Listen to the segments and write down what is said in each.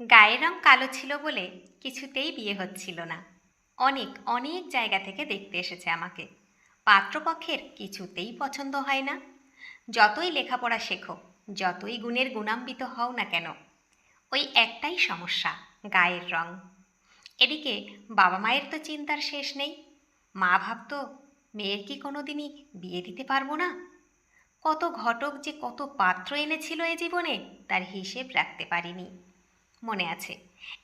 গায়ের রং কালো ছিল বলে কিছুতেই বিয়ে হচ্ছিল না। অনেক অনেক জায়গা থেকে দেখতে এসেছে আমাকে। পাত্রপক্ষের কিছুতেই পছন্দ হয় না। যতই লেখাপড়া শেখো, যতই গুণের গুণাম্বিত হও না কেন, ওই একটাই সমস্যা, গায়ের রং। এদিকে বাবা মায়ের তো চিন্তার শেষ নেই। মা ভাবতো, মেয়ের কি কোনো দিনই বিয়ে দিতে পারব না? কত ঘটক যে কত পাত্র এনেছিল এ জীবনে, তার হিসেব রাখতে পারিনি। মনে আছে।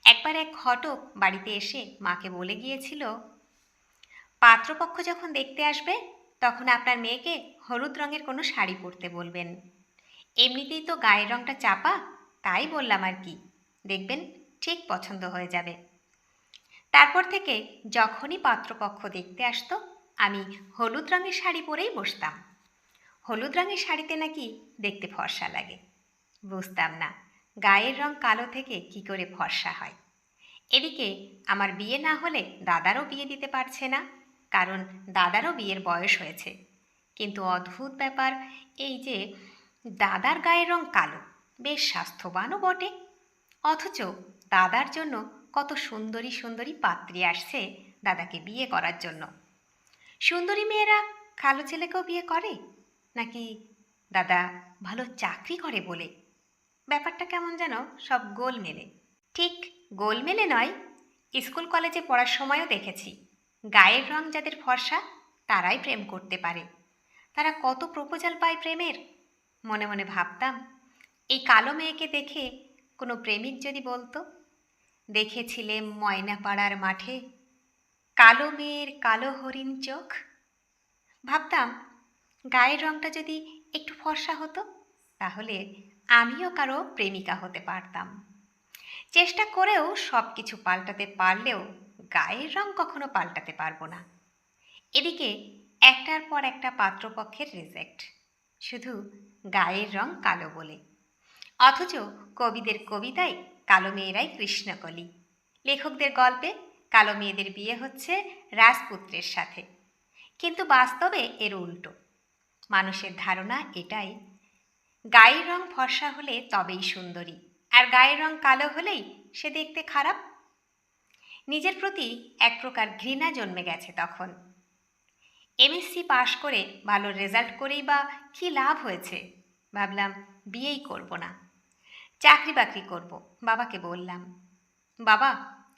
একবার এক ঘটক বাড়িতে এসে মাকে বলে গিয়েছিল, পাত্রপক্ষ যখন দেখতে আসবে, তখন আপনার মেয়েকে হলুদ রঙের কোনো শাড়ি পরতে বলবেন। এমনিতেই তো গায়ের রঙটা চাপা, তাই বললাম আর কি। দেখবেন ঠিক পছন্দ হয়ে যাবে। তারপর থেকে যখনই পাত্রপক্ষ দেখতে আসতো, আমি হলুদ রঙের শাড়ি পরেই বসতাম। হলুদ রঙের শাড়িতে নাকি দেখতে ফর্সা লাগে। বুঝতাম না। গায়ের রং কালো থেকে কি করে ফর্সা হয়? এদিকে আমার বিয়ে না হলে দাদারও বিয়ে দিতে পারছে না, কারণ দাদারও বিয়ের বয়স হয়েছে। কিন্তু অদ্ভুত ব্যাপার, এই যে দাদার গায়ের রং কালো, বেশ স্বাস্থ্যবানও বটে। অথচ দাদার জন্য কত সুন্দরী সুন্দরী পাত্রী আসছে দাদাকে বিয়ে করার জন্য। সুন্দরী মেয়েরা কালো ছেলেকেও বিয়ে করে? নাকি দাদা ভালো চাকরি করে বলে ব্যাপারটা কেমন যেন সব গোল মেলে ঠিক গোল মেলে নয়, স্কুল কলেজে পড়ার সময়ও দেখেছি। গায়ের রং যাদের ফর্সা, তারাই প্রেম করতে পারে। তারা কত প্রপোজাল পায় প্রেমের? মনে মনে ভাবতাম, এই কালো মেয়েকে দেখে কোনো প্রেমিক যদি বলতো? দেখেছিলে ময়নাপাড়ার মাঠে কালো মেয়ের কালো হরিণ চোখ? ভাবতাম, গায়ের রংটা যদি একটু ফর্সা হতো, তাহলে আমিও কারও প্রেমিকা হতে পারতাম। চেষ্টা করেও সব কিছু পাল্টাতে পারলেও গায়ের রং কখনো পাল্টাতে পারব না। এদিকে একটার পর একটা পাত্রপক্ষের রিজেক্ট, শুধু গায়ের রং কালো বলে। অথচ কবিদের কবিতায় কালো মেয়েরাই কৃষ্ণকলি, লেখকদের গল্পে কালো মেয়েদের বিয়ে হচ্ছে রাজপুত্রের সাথে। কিন্তু বাস্তবে এর উল্টো। মানুষের ধারণা এটাই গায়ের রং ফর্সা হলে তবেই সুন্দরী, আর গায়ের রং কালো হলেই সে দেখতে খারাপ। নিজের প্রতি এক প্রকার ঘৃণা জন্মে গেছে তখন। এমএসসি পাশ করে ভালো রেজাল্ট করেই বা কী লাভ হয়েছে? ভাবলাম, বিয়েই করব না। চাকরি বাকরি করব, বাবাকে বললাম। বাবা,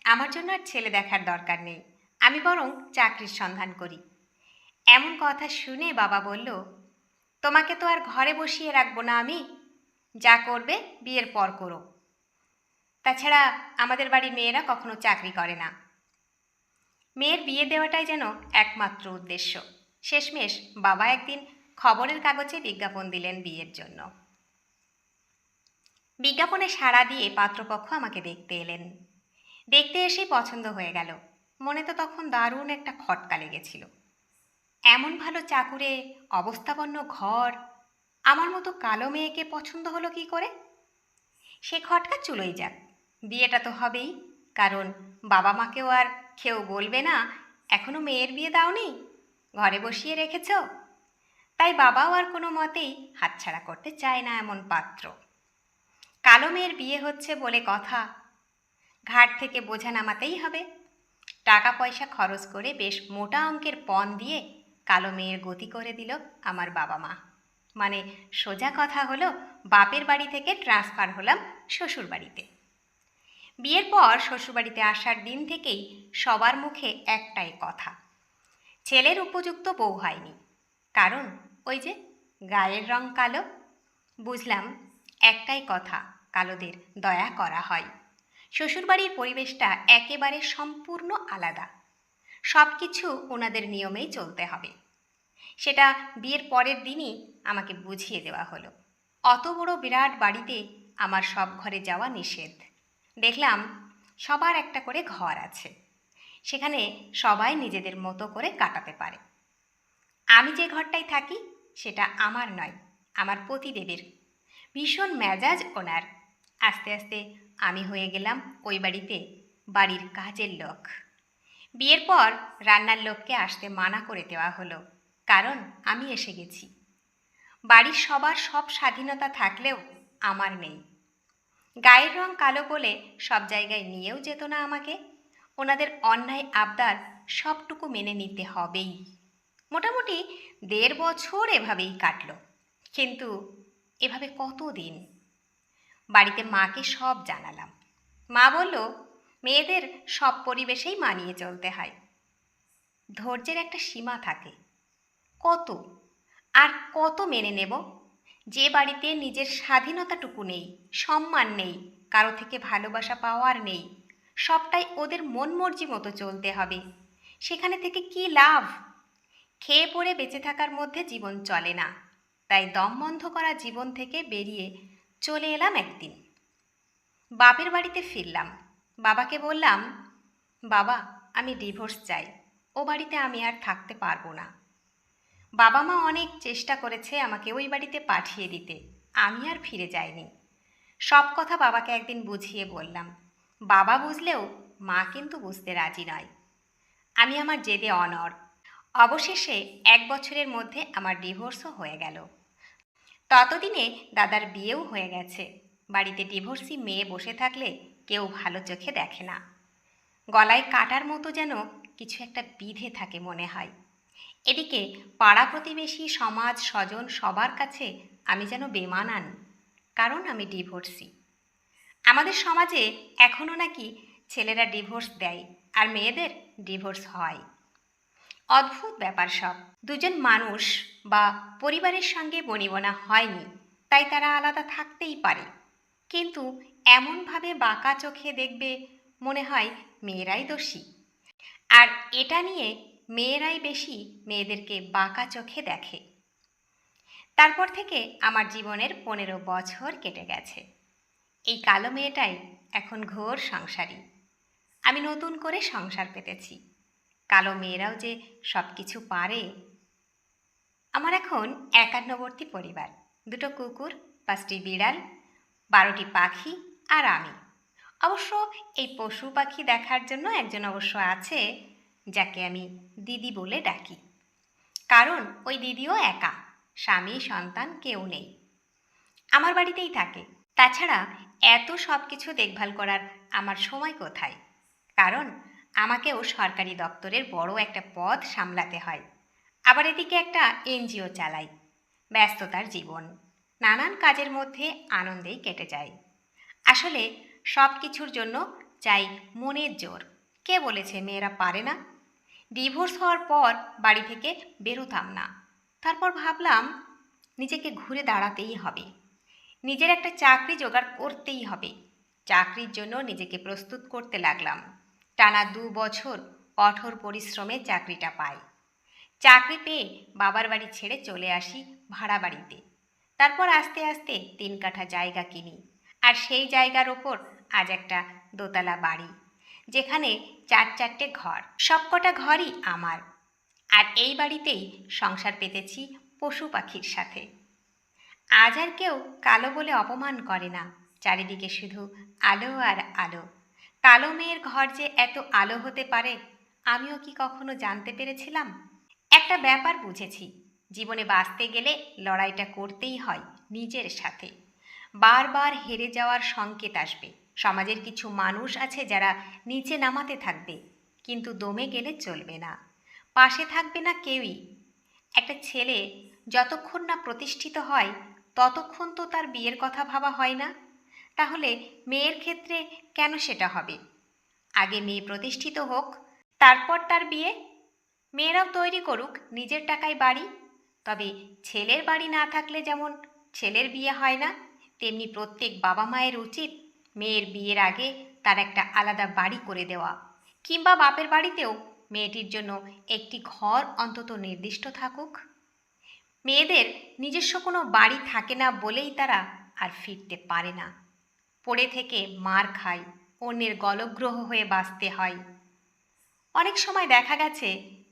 আমার জন্য আর ছেলে দেখার দরকার নেই, আমি বরং চাকরির সন্ধান করি। এমন কথা শুনে বাবা বলল তোমাকে তো আর ঘরে বসিয়ে রাখব না আমি। যা করবে বিয়ের পর করো। তাছাড়া আমাদের বাড়ির মেয়েরা কখনো চাকরি করে না। মেয়ের বিয়ে দেওয়াটাই যেন একমাত্র উদ্দেশ্য। শেষমেশ বাবা একদিন খবরের কাগজে বিজ্ঞাপন দিলেন বিয়ের জন্য। বিজ্ঞাপনে সাড়া দিয়ে পাত্রপক্ষ আমাকে দেখতে এলেন। দেখতে এসেই পছন্দ হয়ে গেল। মনে তো তখন দারুণ একটা খটকা লেগেছিল। এমন ভালো চাকুরে অবস্থাপন্ন ঘর, আমার মতো কালো মেয়েকে পছন্দ হলো কি করে? সে খটকা চুলোই যাক, বিয়েটা তো হবেই, কারণ বাবা মাকেও আর কেউ বলবে না, এখনও মেয়ের বিয়ে দাওনি, ঘরে বসিয়ে রেখেছ। তাই বাবাও আর কোনো মতেই হাতছাড়া করতে চায় না এমন পাত্র। কালো মেয়ের বিয়ে হচ্ছে বলে কথা, ঘাট থেকে বোঝা নামাতেই হবে। টাকা পয়সা খরচ করে বেশ মোটা অঙ্কের পণ দিয়ে কালো মেয়ের গতি করে দিল আমার বাবা মা। মানে সোজা কথা হলো, বাপের বাড়ি থেকে ট্রান্সফার হলাম শ্বশুর বাড়িতে। বিয়ের পর শ্বশুরবাড়িতে আসার দিন থেকেই সবার মুখে একটাই কথা, ছেলের উপযুক্ত বউ হয়নি। কারণ ওই যে গায়ের রং কালো। বুঝলাম, একটাই কথা, কালোদের দয়া করা হয়। শ্বশুরবাড়ির পরিবেশটা একেবারে সম্পূর্ণ আলাদা। সব কিছু ওনাদের নিয়মেই চলতে হবে। সেটা বিয়ের পরের দিনই আমাকে বুঝিয়ে দেওয়া হলো। অত বড় বিরাট বাড়িতে আমার সব ঘরে যাওয়া নিষেধ। দেখলাম সবার একটা করে ঘর আছে। সেখানে সবাই নিজেদের মতো করে কাটাতে পারে। আমি যে ঘরটায় থাকি সেটা আমার নয়, আমার পতিদেবের। ভীষণ মেজাজ ওনার। আস্তে আস্তে আমি হয়ে গেলাম ওই বাড়িতে বাড়ির কাজের লোক। বিয়ের পর রান্নার লোককে আসতে মানা করে দেওয়া হলো, কারণ আমি এসে গেছি। বাড়ির সবার সব স্বাধীনতা থাকলেও আমার নেই। গায়ের রং কালো বলে সব জায়গায় নিয়েও যেত না আমাকে। ওনাদের অন্যায় আবদার সবটুকু মেনে নিতে হবেই। মোটামুটি দেড় বছর এভাবেই কাটলো, কিন্তু এভাবে কত দিন বাড়িতে মাকে সব জানালাম। মা বলল মেয়েদের সব পরিবেশেই মানিয়ে চলতে হয়। ধৈর্যের একটা সীমা থাকে। কত? আর কত মেনে নেব? যে বাড়িতে নিজের স্বাধীনতাটুকু নেই, সম্মান নেই, কারও থেকে ভালোবাসা পাওয়ার নেই, সবটাই ওদের মন মর্জি মতো চলতে হবে। সেখানে থেকে কি লাভ? খেয়ে পড়ে বেঁচে থাকার মধ্যে জীবন চলে না। তাই দম বন্ধ করা জীবন থেকে বেরিয়ে চলে এলাম একদিন। বাপের বাড়িতে ফিরলাম। বাবাকে বললাম, বাবা, আমি ডিভোর্স চাই। ও বাড়িতে আমি আর থাকতে পারব না। বাবা মা অনেক চেষ্টা করেছে আমাকে ওই বাড়িতে পাঠিয়ে দিতে। আমি আর ফিরে যাইনি। সব কথা বাবাকে একদিন বুঝিয়ে বললাম। বাবা বুঝলেও মা কিন্তু বুঝতে রাজি নয়। আমি আমার জেদে অনর অবশেষে এক বছরের মধ্যে আমার ডিভোর্সও হয়ে গেল। ততদিনে দাদার বিয়েও হয়ে গেছে। বাড়িতে ডিভোর্সি মেয়ে বসে থাকলে কেউ ভালো চোখে দেখে না। গলায় কাটার মতো যেন কিছু একটা বিধে থাকে মনে হয়। এদিকে পাড়া প্রতিবেশী, সমাজ, স্বজন সবার কাছে আমি যেন বেমানান, কারণ আমি ডিভোর্সি। আমাদের সমাজে এখনও নাকি ছেলেরা ডিভোর্স দেয় আর মেয়েদের ডিভোর্স হয়। অদ্ভুত ব্যাপার সব। দুজন মানুষ বা পরিবারের সঙ্গে বনিবনা হয়নি, তাই তারা আলাদা থাকতেই পারে। কিন্তু এমনভাবে বাঁকা চোখে দেখবে মনে হয় মেয়েরাই দোষী। আর এটা নিয়ে মেয়েরাই বেশি মেয়েদেরকে বাঁকা চোখে দেখে। তারপর থেকে আমার জীবনের পনেরো বছর কেটে গেছে। এই কালো মেয়েটাই এখন ঘোর সংসারী। আমি নতুন করে সংসার পেতেছি। কালো মেয়েরাও যে সব কিছু পারে। আমার এখন একান্নবর্তী পরিবার। দুটো কুকুর, পাঁচটি বিড়াল, বারোটি পাখি আর আমি। অবশ্য এই পশু পাখি দেখার জন্য একজন অবশ্য আছে, যাকে আমি দিদি বলে ডাকি। কারণ ওই দিদিও একা, স্বামী, সন্তান কেউ নেই। আমার বাড়িতেই থাকে। তাছাড়া এত সব কিছু দেখভাল করার আমার সময় কোথায়? কারণ আমাকেও সরকারি দপ্তরের বড় একটা পদ সামলাতে হয়। আবার এদিকে একটা এনজিও চালাই। ব্যস্ততার জীবন। নানান কাজের মধ্যে আনন্দেই কেটে যায়। আসলে সব কিছুর জন্য চাই মনের জোর। কে বলেছে মেয়েরা পারে না? ডিভোর্স হওয়ার পর বাড়ি থেকে বেরোতাম না। তারপর ভাবলাম নিজেকে ঘুরে দাঁড়াতেই হবে। নিজের একটা চাকরি জোগাড় করতেই হবে। চাকরির জন্য নিজেকে প্রস্তুত করতে লাগলাম। টানা দু বছর কঠোর পরিশ্রমে চাকরিটা পাই। চাকরি পেয়ে বাবার বাড়ি ছেড়ে চলে আসি ভাড়া বাড়িতে। তারপর আস্তে আস্তে তিন কাঠা জায়গা কিনি। আর সেই জায়গার ওপর আজ একটা দোতলা বাড়ি, যেখানে চার চারটে ঘর, সবকটা ঘরই আমার। আর এই বাড়িতেই সংসার পেতেছি পশু পাখির সাথে। আজ আর কেউ কালো বলে অপমান করে না, চারিদিকে শুধু আলো আর আলো। কালো মেয়ের ঘর যে এত আলো হতে পারে, আমিও কি কখনো জানতে পেরেছিলাম? একটা ব্যাপার বুঝেছি, জীবনে বাঁচতে গেলে লড়াইটা করতেই হয় নিজের সাথে। বারবার হেরে যাওয়ার সংকেত আসবে। সমাজের কিছু মানুষ আছে যারা নিচে নামাতে থাকবে, কিন্তু দমে গেলে চলবে না। পাশে থাকবে না কেউই। একটা ছেলে যতক্ষণ না প্রতিষ্ঠিত হয়, ততক্ষণ তো তার বিয়ের কথা ভাবা হয় না। তাহলে মেয়ের ক্ষেত্রে কেন সেটা হবে? আগে মেয়ে প্রতিষ্ঠিত হোক, তারপর তার বিয়ে? মেয়েরাও তৈরি করুক নিজের টাকায় বাড়ি। তবে ছেলের বাড়ি না থাকলে যেমন ছেলের বিয়ে হয় না তেমনি প্রত্যেক বাবা মায়ের উচিত মেয়ের বিয়ের আগে তার একটা আলাদা বাড়ি করে দেওয়া কিংবা বাপের বাড়িতেও মেয়েটির জন্য একটি ঘর অন্তত নির্দিষ্ট থাকুক। মেয়েদের নিজস্ব কোনো বাড়ি থাকে না বলেই তারা আর ফিরতে পারে না। পড়ে থেকে মার খায়, অন্যের গলগ্রহ হয়ে বাঁচতে হয়। অনেক সময় দেখা গেছে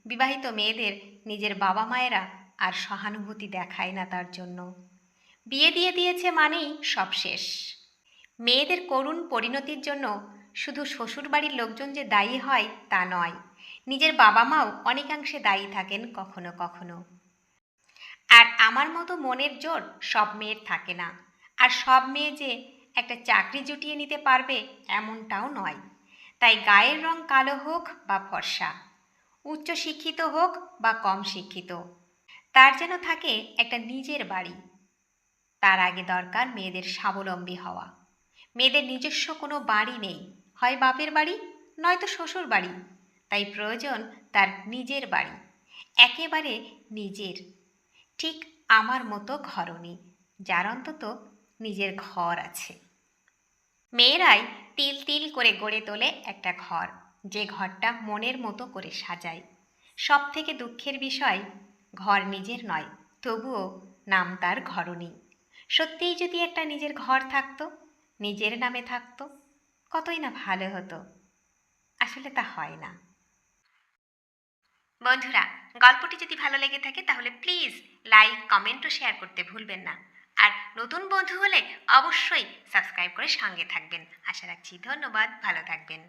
বিবাহিত মেয়েদের নিজের বাবা মায়েরা আর সহানুভূতি দেখায় না তার জন্য। বিয়ে দিয়ে দিয়েছে মানেই সব শেষ। মেয়েদের করুণ পরিণতির জন্য শুধু শ্বশুরবাড়ির লোকজন যে দায়ী হয় তা নয়, নিজের বাবা মাও অনেকাংশে দায়ী থাকেন কখনো কখনো। আর আমার মতো মনের জোর সব মেয়ের থাকে না, আর সব মেয়ে যে একটা চাকরি জুটিয়ে নিতে পারবে এমনটাও নয়। তাই গায়ের রং কালো হোক বা ফর্সা উচ্চ শিক্ষিত হোক বা কম শিক্ষিত, তার যেন থাকে একটা নিজের বাড়ি। তার আগে দরকার মেয়েদের স্বাবলম্বী হওয়া। মেয়েদের নিজস্ব কোনো বাড়ি নেই। হয় বাপের বাড়ি, নয়তো শ্বশুর বাড়ি। তাই প্রয়োজন তার নিজের বাড়ি। একেবারে নিজের। ঠিক আমার মতো ঘরণী, যার অন্তত নিজের ঘর আছে। মেয়েরাই তিল তিল করে গড়ে তোলে একটা ঘর, যে ঘরটা মনের মতো করে সাজায়। সব থেকে দুঃখের বিষয়, ঘর নিজের নয়, তবুও নাম তার ঘরণী। সত্যিই যদি একটা নিজের ঘর থাকতো, নিজের নামে থাকতো, কতই না ভালো হতো। আসলে তা হয় না। বন্ধুরা, গল্পটি যদি ভালো লেগে থাকে, তাহলে প্লিজ লাইক, কমেন্ট ও শেয়ার করতে ভুলবেন না। আর নতুন বন্ধু হলে অবশ্যই সাবস্ক্রাইব করে সঙ্গে থাকবেন। আশা রাখছি ধন্যবাদ, ভালো থাকবেন।